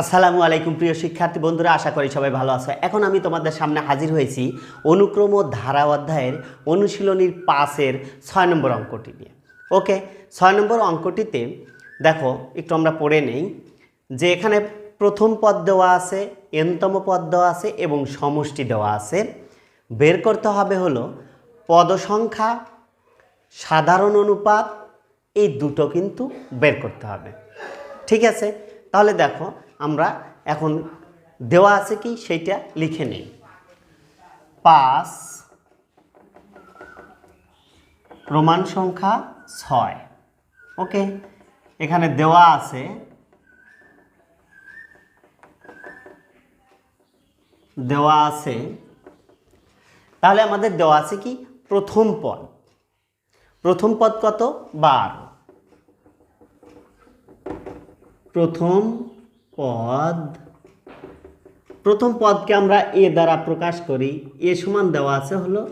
আসসালামু আলাইকুম, প্রিয় শিক্ষার্থী বন্ধুরা, আশা করি সবাই ভালো আছো। এখন আমি তোমাদের সামনে হাজির হয়েছি অনুক্রম ও ধারা অধ্যায়ের অনুশীলনীর পাসের ছয় নম্বর অঙ্কটি নিয়ে। ওকে, ছয় নম্বর অঙ্কটিতে দেখো, একটু আমরা পড়ে নেই যে এখানে প্রথম পদ দেওয়া আছে, এনতম পদ দেওয়া আছে এবং সমষ্টি দেওয়া আছে। বের করতে হবে হলো পদসংখ্যা, সাধারণ অনুপাত, এই দুটো কিন্তু বের করতে হবে। ঠিক আছে? তাহলে দেখো আমরা এখন দেওয়া আছে কি? সেইটা লিখে নেই। পাঁচ প্রমাণ সংখ্যা ছয়। ওকে? এখানে দেওয়া আছে দেওয়া আছে। তাহলে আমাদের দেওয়া আছে কি? প্রথম পদ। প্রথম পদ কত? বারো। প্রথম পদ। প্রথম পদকে আমরা এ দ্বারা প্রকাশ করি, এ সমান দেওয়া আছে হলো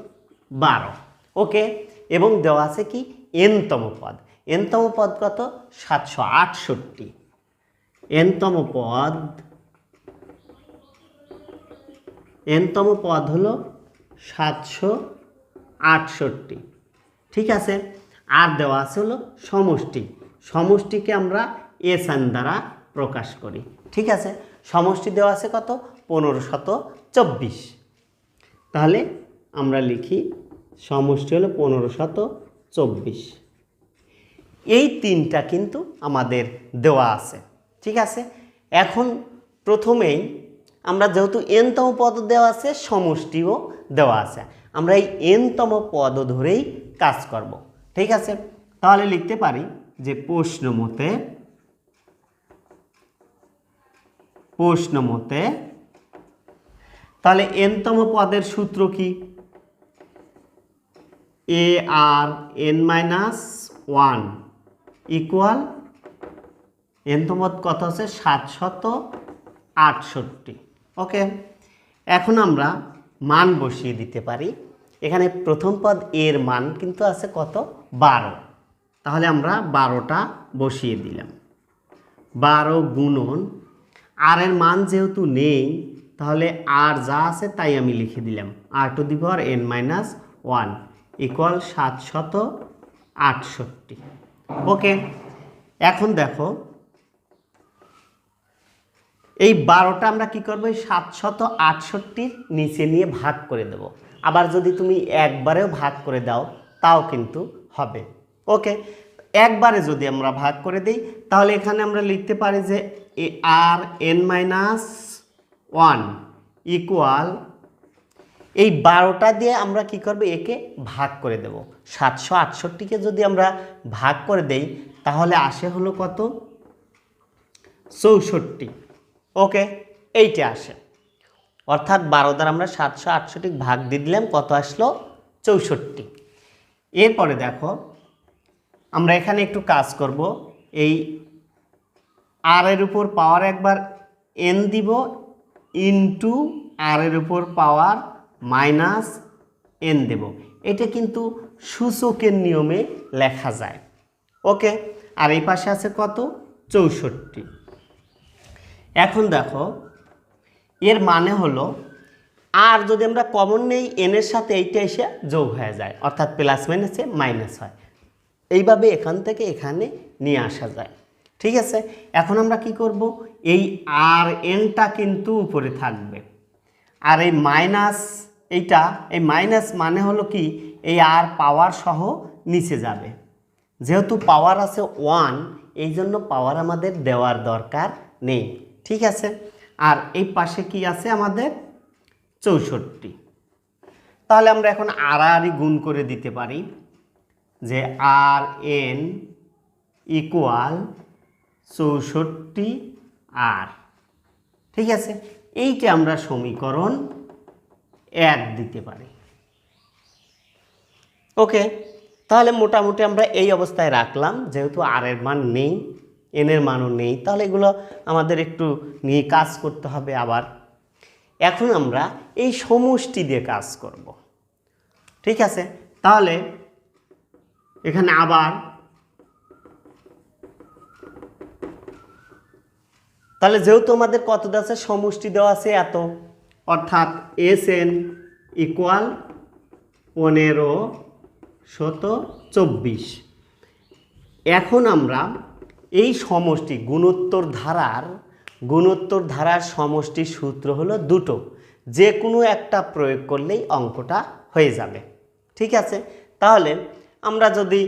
বারো। ওকে? এবং দেওয়া আছে কি? এনতম পদ। এনতম পদ কত? সাতশো আটষট্টি। এনতম পদ এনতম পদ হলো সাতশো আটষট্টি। ঠিক আছে? আর দেওয়া আছে হলো সমষ্টি। সমষ্টিকে আমরা এসান দ্বারা প্রকাশ করি। ঠিক আছে? সমষ্টি দেওয়া আছে কত? পনেরো শত চব্বিশ। তাহলে আমরা লিখি সমষ্টি হলো পনেরো শত চব্বিশ। এই তিনটা কিন্তু আমাদের দেওয়া আছে। ঠিক আছে? এখন প্রথমেই আমরা যেহেতু এনতম পদ দেওয়া আছে, সমষ্টিও দেওয়া আছে। আমরা এই এনতম পদ ধরেই কাজ করব। ঠিক আছে? তাহলে লিখতে পারি যে প্রশ্ন মতে প্রশ্ন মতে, তাহলে এনতম পদের সূত্র কি? A r n minus one equal এনতম পদ কত আছে সাতশত আটষট্টি। ওকে এখন আমরা মান বসিয়ে দিতে পারি। এখানে প্রথম পদ এর মান কিন্তু আছে কত? বারো। তাহলে আমরা বারোটা বসিয়ে দিলাম। বারো গুণন আর এর মান যেহেতু নেই, তাহলে আর যা আছে তাই আমি লিখে দিলাম। R to the power n minus one equal সাতশত আটষট্টি। ওকে, এখন দেখো, এই বারোটা আমরা কি করব? এই সাতশত আটষট্টির নিচে নিয়ে ভাগ করে দেব। আবার যদি তুমি একবারেও ভাগ করে দাও, তাও কিন্তু হবে। ওকে, একবারে যদি আমরা ভাগ করে দিই, তাহলে এখানে আমরা লিখতে পারি যে a r n minus one equal এই বারোটা দিয়ে আমরা কি করব? একে ভাগ করে দেব। সাতশো আটষট্টিকে যদি আমরা ভাগ করে দেই, তাহলে আসে হলো কত? চৌষট্টি। ওকে, এইটা আসে। অর্থাৎ বারো দ্বারা আমরা সাতশো আটষট্টি ভাগ দিয়ে দিলাম, কত আসলো? চৌষট্টি। এরপরে দেখো, আমরা এখানে একটু কাজ করব। এই আর এর উপর পাওয়ার একবার এন দিব ইনটু আর এর উপর পাওয়ার মাইনাস এন দেব। এটা কিন্তু সূচকের নিয়মে লেখা যায়। ওকে আর এই পাশে আছে কত? চৌষট্টি। এখন দেখো, এর মানে হলো আর যদি আমরা কমন নেই এনের সাথে এইটা এসে যোগ হয়ে যায়, অর্থাৎ প্লাস মাইনাসে মাইনাস হয়। এইভাবে এখান থেকে এখানে নিয়ে আসা যায়। ঠিক আছে? এখন আমরা কি করব? এই আর এনটা কিন্তু উপরে থাকবে। আর এই মাইনাস এইটা, এই মাইনাস মানে হলো কি? এই আর পাওয়ার সহ নিচে যাবে। যেহেতু পাওয়ার আছে ওয়ান এই জন্য পাওয়ার আমাদের দেওয়ার দরকার নেই। ঠিক আছে? আর এই পাশে কি আছে আমাদের? চৌষট্টি। তাহলে আমরা এখন আড়াআড়ি গুণ করে দিতে পারি যে আর এন ইকুয়াল চৌষট্টি আর। ঠিক আছে? এইটা আমরা সমীকরণ এক দিতে পারি। ওকে, তাহলে মোটামুটি আমরা এই অবস্থায় রাখলাম, যেহেতু আর এর মান নেই এনের মানও নেই, তাহলে এগুলো আমাদের একটু নিয়ে কাজ করতে হবে আবার। এখন আমরা এই সমষ্টি দিয়ে কাজ করব। ঠিক আছে? তাহলে এখানে আবার তাহলে যেহেতু আমাদের কত আছে? সমষ্টি দেওয়া আছে এত। অর্থাৎ এস এন ইকুয়াল পনেরো শত চব্বিশ। এখন আমরা এই সমষ্টি গুণোত্তর ধারার গুণোত্তর ধারার সমষ্টির সূত্র হলো দুটো। যে কোনো একটা প্রয়োগ করলেই অঙ্কটা হয়ে যাবে। ঠিক আছে? তাহলে আমরা যদি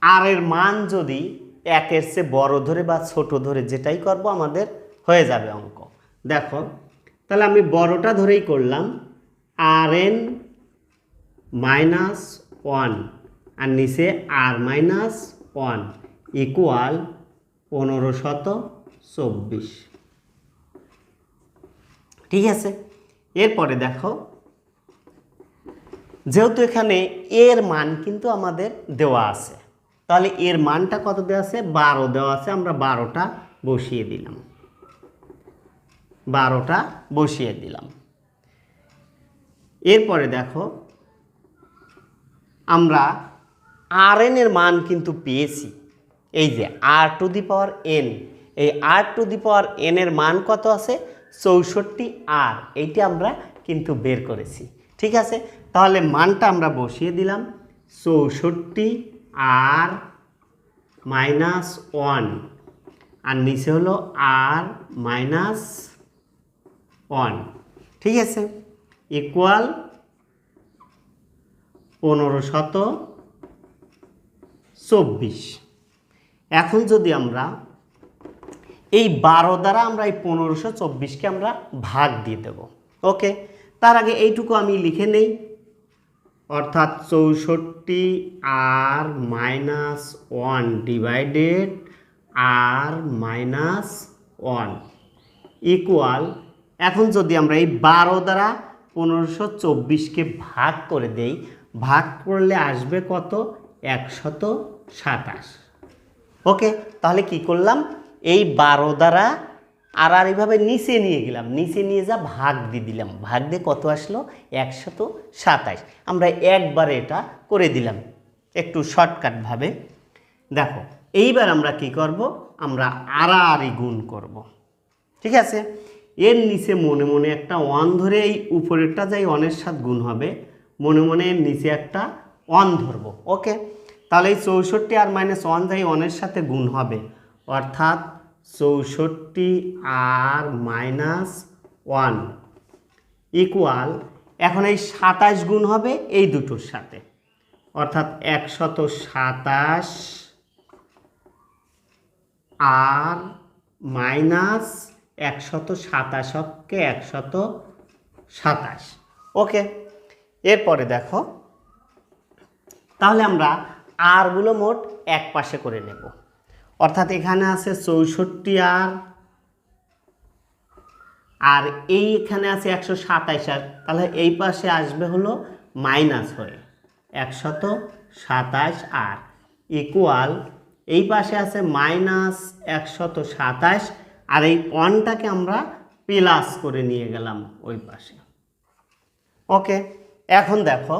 আর এর মান যদি একের চেয়ে বড় ধরে বা ছোট ধরে যেটাই করব, আমাদের হয়ে যাবে অঙ্ক। দেখো, তাহলে আমি বড়টা ধরেই করলাম। আর এন মাইনাস ওয়ান, আর নিচে আর মাইনাস ওয়ান ইকুয়াল পনেরো শত চব্বিশ। ঠিক আছে? এরপরে দেখো, যেহেতু এখানে এর মান কিন্তু আমাদের দেওয়া আছে তাহলে এর মানটা কত দেওয়া আছে? বারো দেওয়া আছে। আমরা বারোটা বসিয়ে দিলাম। বারোটা বসিয়ে দিলাম। এরপরে দেখো, আমরা আর এর মান কিন্তু পেয়েছি। এই যে আর টু দি পাওয়ার এন এই আর টু দি পাওয়ার এন এর মান কত আছে? চৌষট্টি আর এইটা আমরা কিন্তু বের করেছি। ঠিক আছে? তাহলে মানটা আমরা বসিয়ে দিলাম। চৌষট্টি আর মাইনাস ওয়ান আর নিচে হলো আর মাইনাস ওয়ান ঠিক আছে? ইকুয়াল পনেরো শত চব্বিশ। এখন যদি আমরা এই বারো দ্বারা আমরা এই পনেরোশো চব্বিশকে আমরা ভাগ দিয়ে দেব। ওকে? তার আগে এইটুকু আমি লিখে নেই। অর্থাৎ চৌষট্টি r minus one divided r minus one equal, এখন যদি আমরা এই বারো দ্বারা পনেরোশো চব্বিশকে ভাগ করে দেই, ভাগ করলে আসবে কত? একশত সাতাশ। ওকে, তাহলে কি করলাম? এই বারো দ্বারা আর আর এইভাবে নিচে নিয়ে গেলাম। নিচে নিয়ে যা ভাগ দিয়ে দিলাম। ভাগ দিয়ে কত আসলো? একশত সাতাশ আমরা একবারে এটা করে দিলাম। একটু শর্টকাটভাবে দেখো, এইবার আমরা কি করব? আমরা আড়াআড়ি গুণ করব। ঠিক আছে? এর নিচে মনে মনে একটা ওয়ান ধরে এই উপরেরটা যাই অনের সাথে গুণ হবে, মনে মনে এর নিচে একটা ওয়ান ধরবো। ওকে? তাহলে এই চৌষট্টি আর মাইনাস ওয়ান যাই অনের সাথে গুণ হবে। অর্থাৎ চৌষট্টি আর মাইনাস ওয়ান ইকুয়াল, এখন এই সাতাশ গুণ হবে এই দুটোর সাথে। অর্থাৎ একশত সাতাশ আর মাইনাস একশত সাতাশকে একশত সাতাশ। ওকে, এরপরে দেখো। তাহলে আমরা আরগুলো মোট এক পাশে করে নেব। অর্থাৎ এখানে আছে চৌষট্টি আর আর এই এখানে আছে একশো সাতাইশ আর। তাহলে এই পাশে আসবে হলো মাইনাস হয়ে একশত সাতাশ আর। ইকুয়াল, এই পাশে আছে মাইনাস একশত সাতাশ আর এই ওয়ানটাকে আমরা প্লাস করে নিয়ে গেলাম ওই পাশে। ওকে, এখন দেখো,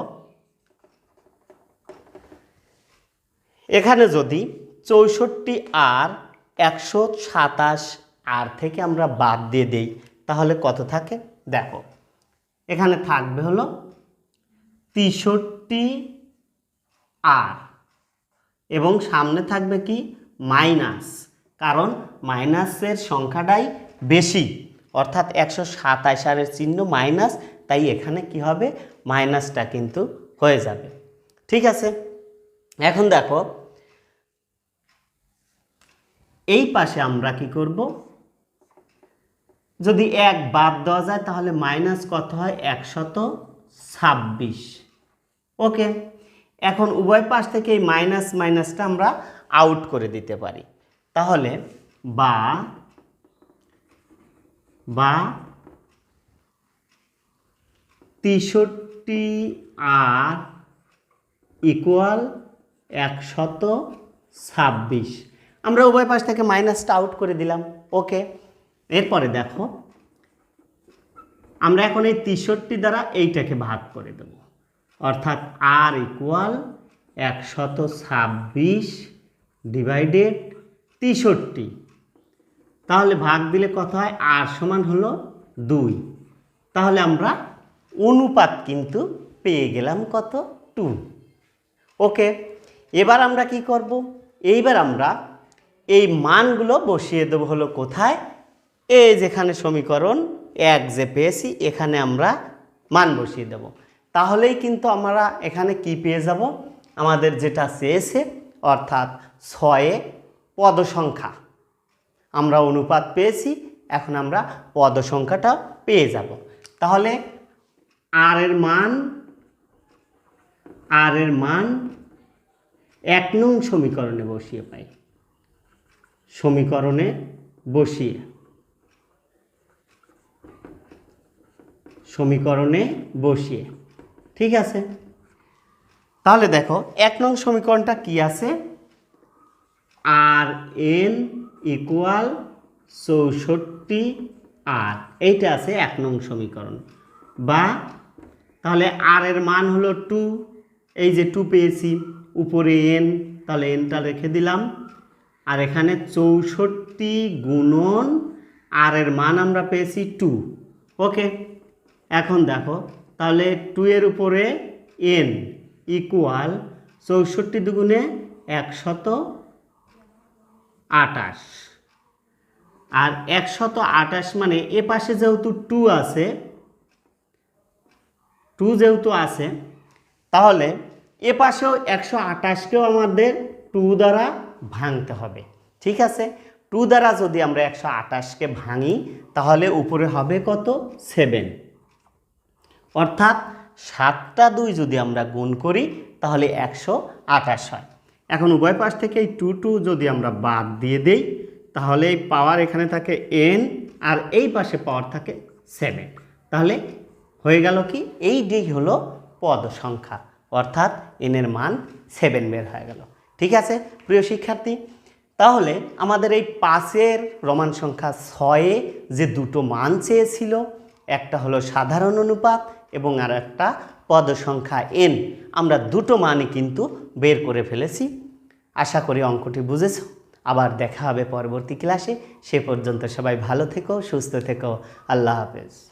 এখানে যদি চৌষট্টি আর একশো সাতাশ আর থেকে আমরা বাদ দিয়ে দেই। তাহলে কত থাকে? দেখো, এখানে থাকবে হলো তেষট্টি আর এবং সামনে থাকবে কি? মাইনাস, কারণ মাইনাসের সংখ্যাটাই বেশি। অর্থাৎ একশো সাতাশ আরের চিহ্ন মাইনাস, তাই এখানে কি হবে? মাইনাসটা কিন্তু হয়ে যাবে। ঠিক আছে? এখন দেখো এই পাশে আমরা কি করব? যদি এক বাদ দেওয়া যায়, তাহলে মাইনাস কত হয়? একশত ছাব্বিশ। ওকে, এখন উভয় পাশ থেকে এই মাইনাস মাইনাসটা আমরা আউট করে দিতে পারি। তাহলে বা বা তেষট্টি আর ইকুয়াল একশত ছাব্বিশ। আমরা উভয় পাশ থেকে মাইনাসটা আউট করে দিলাম। ওকে এরপরে দেখো, আমরা এখন এই তেষট্টি দ্বারা এইটাকে ভাগ করে দেব। অর্থাৎ আর ইকুয়াল একশত ছাব্বিশ ডিভাইডেড তেষট্টি। তাহলে ভাগ দিলে কত হয়? আর সমান হলো দুই। তাহলে আমরা অনুপাত কিন্তু পেয়ে গেলাম কত? টু ওকে এবার আমরা কি করব? এইবার আমরা এই মানগুলো বসিয়ে দেবো হলো কোথায়? এই যেখানে সমীকরণ এক যে পেয়েছি, এখানে আমরা মান বসিয়ে দেব। তাহলেই কিন্তু আমরা এখানে কি পেয়ে যাব? আমাদের যেটা চেয়েছে, অর্থাৎ ছয়ে পদসংখ্যা। আমরা অনুপাত পেয়েছি, এখন আমরা পদ সংখ্যাটা পেয়ে যাব। তাহলে আর এর মান, আর এর মান এক নং সমীকরণে বসিয়ে পাই। সমীকরণে বসিয়ে। সমীকরণে বসিয়ে। ঠিক আছে? তাহলে দেখো, এক নং সমীকরণটা কি আছে? আর এন ইকুয়াল চৌষট্টি আর এইটা আছে এক নং সমীকরণ। বা তাহলে আর এর মান হলো টু এই যে টু পেয়েছি, উপরে এন তাহলে এনটা রেখে দিলাম। আর এখানে চৌষট্টি গুণন আর এর মান আমরা পেয়েছি টু। ওকে, এখন দেখো, তাহলে টু এর উপরে এন ইকুয়াল চৌষট্টি দুগুণে একশত আটাশ আর একশত আটাশ মানে এ পাশে যেহেতু টু আছে, টু যেহেতু আছে, তাহলে এ পাশেও একশো আটাশকেও আমাদের টু দ্বারা ভাঙতে হবে। ঠিক আছে? টু দ্বারা যদি আমরা একশো আটাশকে ভাঙি, তাহলে উপরে হবে কত? সেভেন। অর্থাৎ সাতটা দুই যদি আমরা গুণ করি, তাহলে একশো আঠাশ হয়। এখন উভয় পাশ থেকে এই টু টু যদি আমরা বাদ দিয়ে দেই, তাহলে এই পাওয়ার এখানে থাকে এন আর এই পাশে পাওয়ার থাকে সেভেন। তাহলে হয়ে গেল কি? এই ডি হলো পদ সংখ্যা। অর্থাৎ এনের মান সেভেন বের হয়ে গেল। ঠিক আছে, প্রিয় শিক্ষার্থী? তাহলে আমাদের এই পাশের রোমান সংখ্যা ছয়ে যে দুটো মান চেয়েছিল, একটা হলো সাধারণ অনুপাত এবং আর একটা পদ সংখ্যা এন আমরা দুটো মানই কিন্তু বের করে ফেলেছি। আশা করি অঙ্কটি বুঝেছ। আবার দেখা হবে পরবর্তী ক্লাসে। সে পর্যন্ত সবাই ভালো থেকো, সুস্থ থেকো। আল্লাহ হাফেজ।